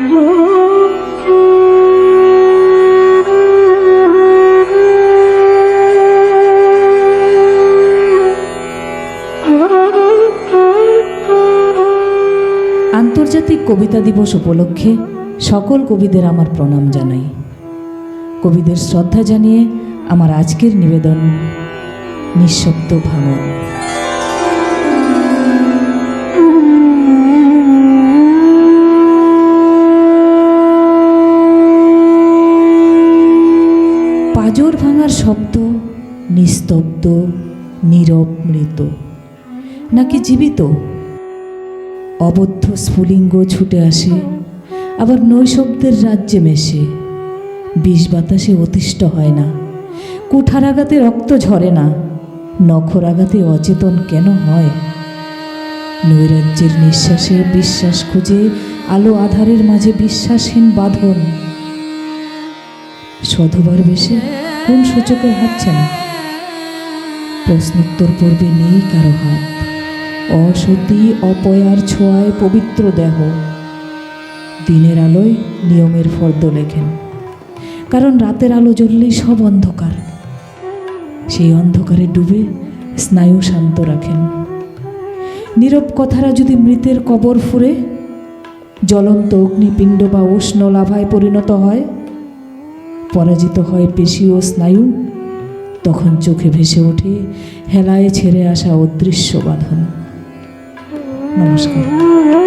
আন্তর্জাতিক কবিতা দিবস উপলক্ষে সকল কবিদের আমার প্রণাম জানাই। কবিদের শ্রদ্ধা জানিয়ে আমার আজকের নিবেদন নিঃশব্দ ভাঙন। পাজর ভাঙার শব্দ নিস্তব্ধ নীরব মৃত নাকি জীবিত? অবদ্ধ স্ফুলিঙ্গ ছুটে আসে, আবার নৈশব্দের রাজ্যে মেশে। বিষ বাতাসে অতিষ্ঠ হয় না কুঠার আঘাতে রক্ত ঝরে না নখর আঘাতে অচেতন কেন হয়? নৈরাজ্যের নিঃশ্বাসে বিশ্বাস খুঁজে, আলো আধারের মাঝে বিশ্বাসহীন বাঁধন। সধবার বেশে কোন সূচকে হাঁটছে না প্রশ্নোত্তর পর্বে নেই কারও হাত। অসতী অপয়ার ছোঁয়ায় পবিত্র দেহ। দিনের আলোয় নিয়মের ফর্দ লেখেন। কারণ রাতের আলো জ্বললেই সব অন্ধকার। সেই অন্ধকারে ডুবে স্নায়ু শান্ত রাখেন। নীরব কথারা যদি মৃতের কবর ফুরে জ্বলন্ত অগ্নিপিণ্ড বা উষ্ণ লাভায় পরিণত হয় পরাজিত হয় পেশি ও স্নায়ু। তখন চোখে ভেসে ওঠে হেলায় ছেড়ে আসা অদৃশ্য বাঁধন। নমস্কার।